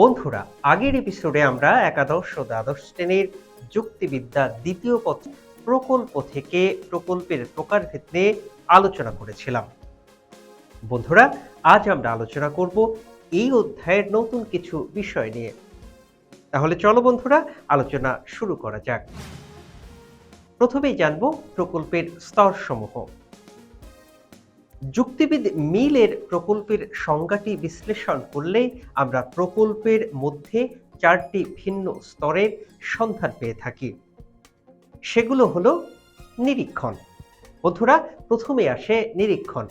বন্ধুরা, আগের এপিসোডে আমরা একাদশ ও দ্বাদশ শ্রেণির যুক্তিবিদ্যা দ্বিতীয় পথ প্রকল্প থেকে প্রকল্পের প্রকারভেদ নিয়ে আলোচনা করেছিলাম। বন্ধুরা, আজ আমরা আলোচনা করব এই অধ্যায়ের নতুন কিছু বিষয় নিয়ে। তাহলে চলো বন্ধুরা, আলোচনা শুরু করা যাক। প্রথমেই জানব প্রকল্পের স্তরসমূহ। যুক্তিবিদ মিলের প্রকল্পের সংজ্ঞাটি বিশ্লেষণ করলে আমরা প্রকল্পের মধ্যে চারটি ভিন্ন স্তরের সন্ধান পেয়ে থাকি। সেগুলো হলো নিরীক্ষণ। বন্ধুরা, প্রথমে আসে নিরীক্ষণ।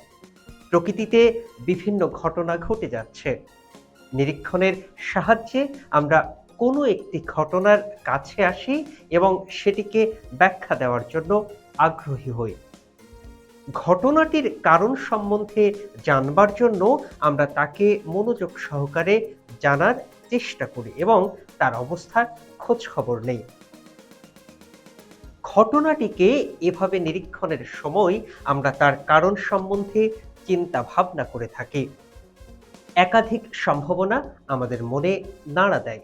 প্রকৃতিতে বিভিন্ন ঘটনা ঘটে যাচ্ছে। নিরীক্ষণের সাহায্যে আমরা কোনো একটি ঘটনার কাছে আসি এবং সেটিকে ব্যাখ্যা দেওয়ার জন্য আগ্রহী হই। ঘটনাটির কারণ সম্বন্ধে জানবার জন্য আমরা তাকে মনোযোগ সহকারে জানার চেষ্টা করি এবং তার অবস্থার খোঁজ খবর নেই। ঘটনাটিকে এভাবে নিরীক্ষণের সময় আমরা তার কারণ সম্বন্ধে চিন্তা ভাবনা করে থাকি। একাধিক সম্ভাবনা আমাদের মনে নাড়া দেয়।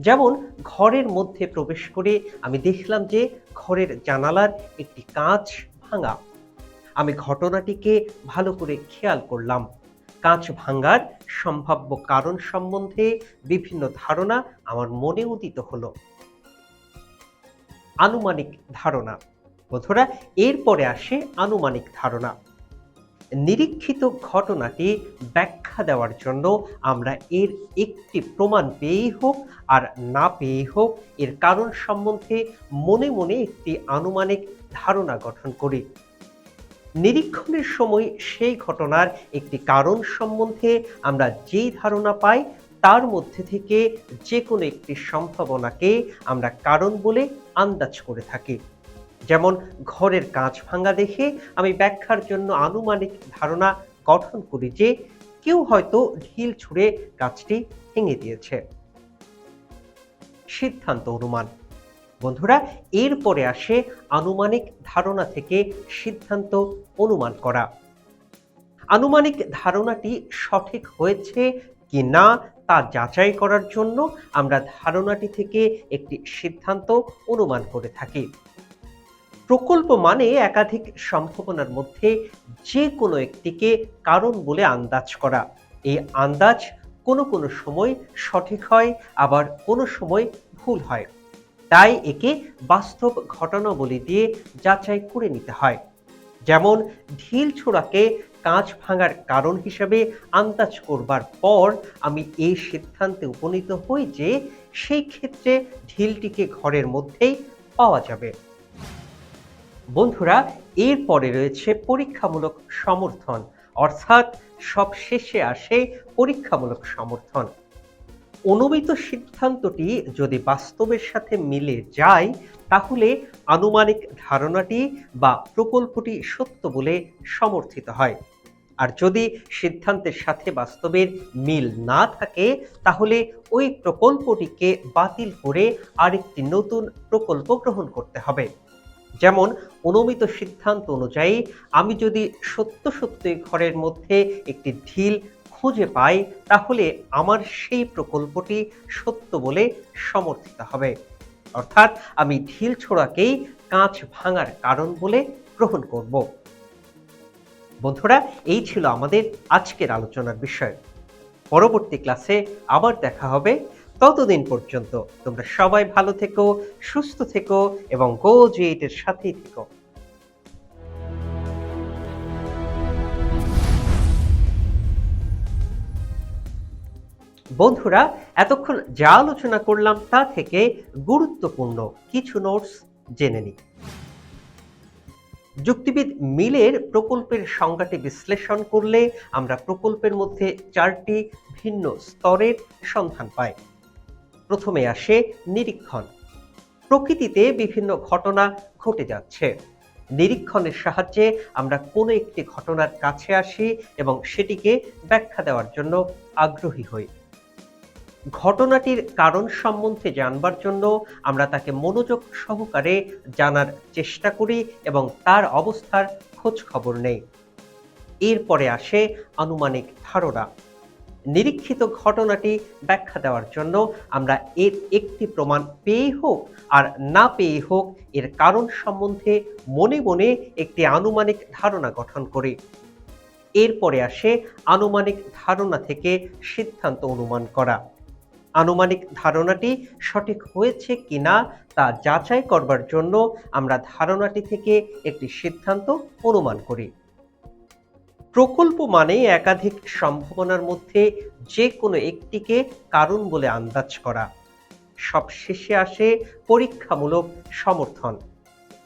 যেমন, ঘরের মধ্যে প্রবেশ করে আমি দেখলাম যে ঘরের জানালার একটি কাঁচ ভাঙা। আমি ঘটনাটিকে ভালো করে খেয়াল করলাম। কাঁচ ভাঙার সম্ভাব্য কারণ সম্বন্ধে বিভিন্ন ধারণা আমার মনে উদিত হলো। আনুমানিক ধারণা। বন্ধুরা, এরপরে আসে আনুমানিক ধারণা। নিরীক্ষিত ঘটনাটি ব্যাখ্যা দেওয়ার জন্য আমরা এর একটি প্রমাণ পেয়েই হোক আর না পেয়েই হোক এর কারণ সম্বন্ধে মনে মনে একটি আনুমানিক ধারণা গঠন করি। নিরীক্ষণের সময় সেই ঘটনার একটি কারণ সম্বন্ধে আমরা যেই ধারণা পাই, তার মধ্যে থেকে যে কোনো একটি সম্ভাবনাকে আমরা কারণ বলে আন্দাজ করে থাকি। যেমন, ঘরের কাঁচ ভাঙা দেখে আমি ব্যাখ্যার জন্য আনুমানিক ধারণা গঠন করি যে, কেউ হয়তো ঢিল ছুঁড়ে কাজটি ভেঙে দিয়েছে। সিদ্ধান্ত অনুমান। বন্ধুরা, এরপরে আসে আনুমানিক ধারণা থেকে সিদ্ধান্ত অনুমান করা। আনুমানিক ধারণাটি সঠিক হয়েছে কি না তা যাচাই করার জন্য আমরা ধারণাটি থেকে একটি সিদ্ধান্ত অনুমান করে থাকি। প্রকল্প মানে একাধিক সম্ভাবনার মধ্যে যে কোনো একটিকে কারণ বলে আন্দাজ করা। এই আন্দাজ কোনো কোনো সময় সঠিক হয়, আবার কোনো সময় ভুল হয়। তাই একে বাস্তব ঘটনাবলী দিয়ে যাচাই করে নিতে হয়। যেমন, ঢিল ছোড়াকে কাঁচ ভাঙার কারণ হিসেবে আন্দাজ করবার পর আমি এই সিদ্ধান্তে উপনীত হই যে সেই ক্ষেত্রে ঢিলটিকে ঘরের মধ্যেই পাওয়া যাবে। বন্ধুরা এরপরে রয়েছে পরীক্ষামূলক সমর্থন। অর্থাৎ সব শেষে আসে পরীক্ষামূলক সমর্থন। অনুমিত সিদ্ধান্তটি যদি বাস্তবের সাথে মিলে যায়, তাহলে আনুমানিক ধারণাটি বা প্রকল্পটি সত্য বলে সমর্থিত হয়। আর যদি সিদ্ধান্তের সাথে বাস্তবের মিল না থাকে, তাহলে ওই প্রকল্পটিকে বাতিল করে আরেকটি নতুন প্রকল্প গ্রহণ করতে হবে। যেমন, অনুমিত সিদ্ধান্ত অনুযায়ী আমি যদি সত্য সত্যই ঘরের মধ্যে একটি ঢিল খুঁজে পাই, তাহলে আমার সেই প্রকল্পটি সত্য বলে সমর্থিত হবে। অর্থাৎ আমি ঢিল ছোড়াকেই কাঁচ ভাঙার কারণ বলে গ্রহণ করব। বন্ধুরা, এই ছিল আমাদের আজকের আলোচনার বিষয়। পরবর্তী ক্লাসে আবার দেখা হবে। ততদিন পর্যন্ত তোমরা সবাই ভালো থেকো, সুস্থ থেকো এবং গো জি সাথেই থেকো। বন্ধুরা, এতক্ষণ যা আলোচনা করলাম তা থেকে গুরুত্বপূর্ণ কিছু নোটস জেনে নিই। যুক্তিবিদ মিলের প্রকল্পের সংজ্ঞাটি বিশ্লেষণ করলে আমরা প্রকল্পের মধ্যে চারটি ভিন্ন স্তরের সন্ধান পাই। প্রথমে আসে নিরীক্ষণ। প্রকৃতিতে বিভিন্ন ঘটনা ঘটে যাচ্ছে। নিরীক্ষণের সাহায্যে আমরা কোনো একটি ঘটনার কাছে আসি এবং সেটিকে ব্যাখ্যা দেওয়ার জন্য আগ্রহী হই। ঘটনাটির কারণ সম্বন্ধে জানবার জন্য আমরা তাকে মনোযোগ সহকারে জানার চেষ্টা করি এবং তার অবস্থার খোঁজ খবর নেই। এরপরে আসে আনুমানিক ধারণা। নিরীক্ষিত ঘটনাটি ব্যাখ্যা দেওয়ার জন্য আমরা এর একটি প্রমাণ পেয়ে হোক আর না পেয়ে হোক এর কারণ সম্বন্ধে মনে মনে একটি আনুমানিক ধারণা গঠন করি। এরপরে আসে আনুমানিক ধারণা থেকে সিদ্ধান্ত অনুমান করা। আনুমানিক ধারণাটি সঠিক হয়েছে কিনা তা যাচাই করবার জন্য আমরা ধারণাটি থেকে একটি সিদ্ধান্ত অনুমান করি। প্রকল্প মানে একাধিক সম্ভাবনার মধ্যে যে কোনো একটিকে কারণ বলে আন্দাজ করা। সব শেষে আসে পরীক্ষামূলক সমর্থন।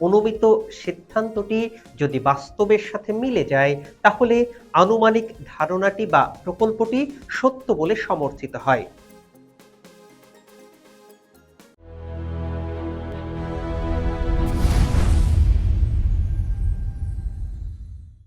অনুমিত সিদ্ধান্তটি যদি বাস্তবের সাথে মিলে যায়, তাহলে আনুমানিক ধারণাটি বা প্রকল্পটি সত্য বলে সমর্থিত হয়।